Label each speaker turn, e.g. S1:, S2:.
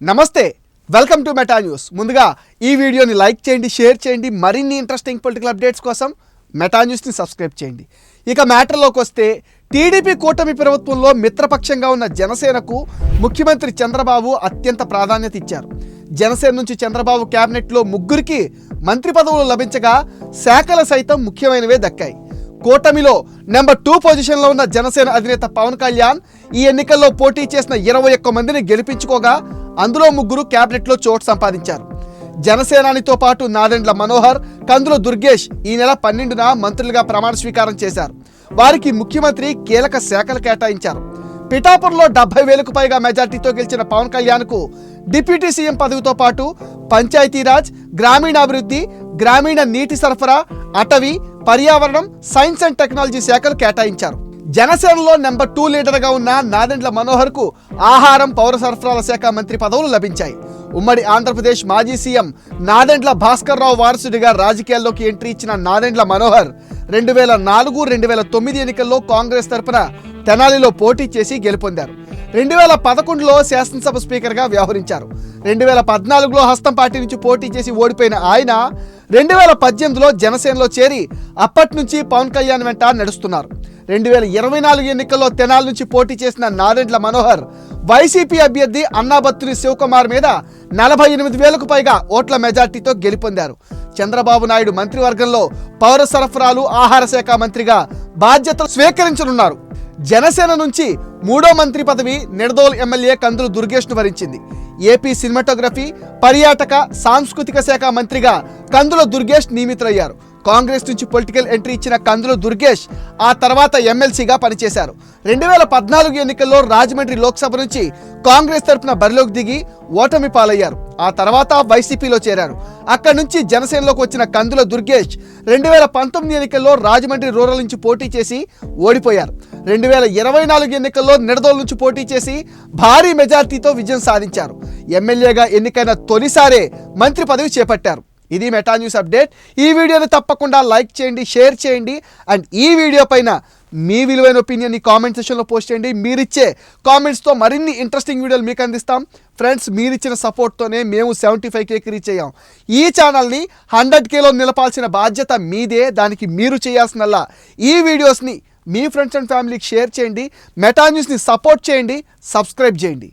S1: నమస్తే welcome to meta news. ముందుగా ఈ వీడియోని లైక్ చేయండి షేర్ చేయండి మరిన్ని ఇంట్రెస్టింగ్ పొలిటికల్ అప్డేట్స్ కోసం మెటా న్యూస్ని సబ్స్క్రైబ్ చేయండి. ఇక మ్యాటర్లోకి వస్తే టీడీపీ కూటమి ప్రభుత్వంలో మిత్రపక్షంగా ఉన్న జనసేనకు ముఖ్యమంత్రి చంద్రబాబు అత్యంత ప్రాధాన్యత ఇచ్చారు. జనసేన నుంచి చంద్రబాబు క్యాబినెట్లో ముగ్గురికి మంత్రి పదవులు లభించగా శాఖలు సైతం ముఖ్యమైనవే దక్కాయి. కూటమిలో నెంబర్ టూ పొజిషన్లో ఉన్న జనసేన అధినేత పవన్ కళ్యాణ్ ఈ ఎన్నికల్లో పోటీ చేసిన ఇరవై ఒక్క మందిని గెలిపించుకోగా అందులో ముగ్గురు క్యాబినెట్లో చోటు సంపాదించారు. జనసేనానితో పాటు నాదెండ్ల మనోహర్ కందుల దుర్గేష్ ఈ నెల పన్నెండున మంత్రులుగా ప్రమాణ స్వీకారం చేశారు. వారికి ముఖ్యమంత్రి కీలక శాఖలు కేటాయించారు. పిఠాపురంలో డెబ్బై వేలకు పైగా మెజార్టీతో గెలిచిన పవన్ కళ్యాణ్కు డిప్యూటీ సీఎం పదవితో పాటు పంచాయతీరాజ్ గ్రామీణాభివృద్ధి గ్రామీణ నీటి సరఫరా అటవీ పర్యావరణం సైన్స్ అండ్ టెక్నాలజీ శాఖలు కేటాయించారు. జనసేనలో నెంబర్ టూ లీడర్గా ఉన్న నాదెండ్ల మనోహర్కు ఆహారం పౌర సరఫరాల శాఖ మంత్రి పదవులు లభించాయి. ఉమ్మడి ఆంధ్రప్రదేశ్ మాజీ సీఎం నాదెండ్ల భాస్కర్ రావు వారసుడిగా రాజకీయాల్లోకి ఎంట్రీ ఇచ్చిన నాదెండ్ల మనోహర్ రెండు వేల నాలుగు రెండు వేల తొమ్మిది ఎన్నికల్లో కాంగ్రెస్ తరపున తెనాలిలో పోటీ చేసి గెలుపొందారు. రెండు వేల పదకొండులో శాసనసభ స్పీకర్గా వ్యవహరించారు. రెండు వేల పద్నాలుగులో హస్తం పార్టీ నుంచి పోటీ చేసి ఓడిపోయిన ఆయన రెండు వేల పద్దెనిమిదిలో జనసేనలో చేరి అప్పటి నుంచి పవన్ కళ్యాణ్ వెంట నడుస్తున్నారు. రెండు వేల ఇరవై నాలుగు ఎన్నికల్లో తెనాల నుంచి పోటీ చేసిన నారెండ్ల మనోహర్ వైసీపీ అభ్యర్థి అన్నాబత్తుని శివకుమార్ మీద నలభై ఎనిమిది వేలకు పైగా ఓట్ల మెజార్టీతో గెలుపొందారు. చంద్రబాబు నాయుడు మంత్రివర్గంలో పౌర సరఫరాలు ఆహార శాఖ మంత్రిగా బాధ్యతలు స్వీకరించనున్నారు. జనసేన నుంచి మూడో మంత్రి పదవి నిడదోల్ ఎమ్మెల్యే కందులు దుర్గేష్ను వరించింది. ఏపీ సినిమాటోగ్రఫీ పర్యాటక సాంస్కృతిక శాఖ మంత్రిగా కందుల దుర్గేష్ నియమితులయ్యారు. కాంగ్రెస్ నుంచి పొలిటికల్ ఎంట్రీ ఇచ్చిన కందుల దుర్గేష్ ఆ తర్వాత ఎమ్మెల్సీగా పనిచేశారు. రెండు వేల పద్నాలుగు ఎన్నికల్లో రాజమండ్రి లోక్సభ నుంచి కాంగ్రెస్ తరపున బరిలోకి దిగి ఓటమి పాలయ్యారు. ఆ తర్వాత వైసీపీలో చేరారు. అక్కడి నుంచి జనసేనలోకి వచ్చిన కందుల దుర్గేష్ రెండు వేల పంతొమ్మిది ఎన్నికల్లో రాజమండ్రి రూరల్ నుంచి పోటీ చేసి ఓడిపోయారు. రెండు వేల ఇరవై నాలుగు ఎన్నికల్లో నిడదోలు నుంచి పోటీ చేసి భారీ మెజార్టీతో విజయం సాధించారు. ఎమ్మెల్యేగా ఎన్నికైన తొలిసారే మంత్రి పదవి చేపట్టారు. ఇది మెటా న్యూస్ అప్డేట్. ఈ వీడియోని తప్పకుండా లైక్ చేయండి షేర్ చేయండి అండ్ ఈ వీడియో పైన మీ విలువైన ఒపీనియన్ కామెంట్ సెషన్లో పోస్ట్ చేయండి. మీరిచ్చే కామెంట్స్తో మరిన్ని ఇంట్రెస్టింగ్ వీడియోలు మీకు అందిస్తాం. ఫ్రెండ్స్ మీరిచ్చిన సపోర్ట్తోనే మేము సెవెంటీ ఫైవ్ కేకి రీచ్ అయ్యాం. ఈ ఛానల్ని హండ్రెడ్ కేలో నిలపాల్సిన బాధ్యత మీదే. దానికి మీరు చేయాల్సినల్లా ఈ వీడియోస్ని మీ ఫ్రెండ్స్ అండ్ ఫ్యామిలీకి షేర్ చేయండి. మెటా న్యూస్ని సపోర్ట్ చేయండి. సబ్స్క్రైబ్ చేయండి.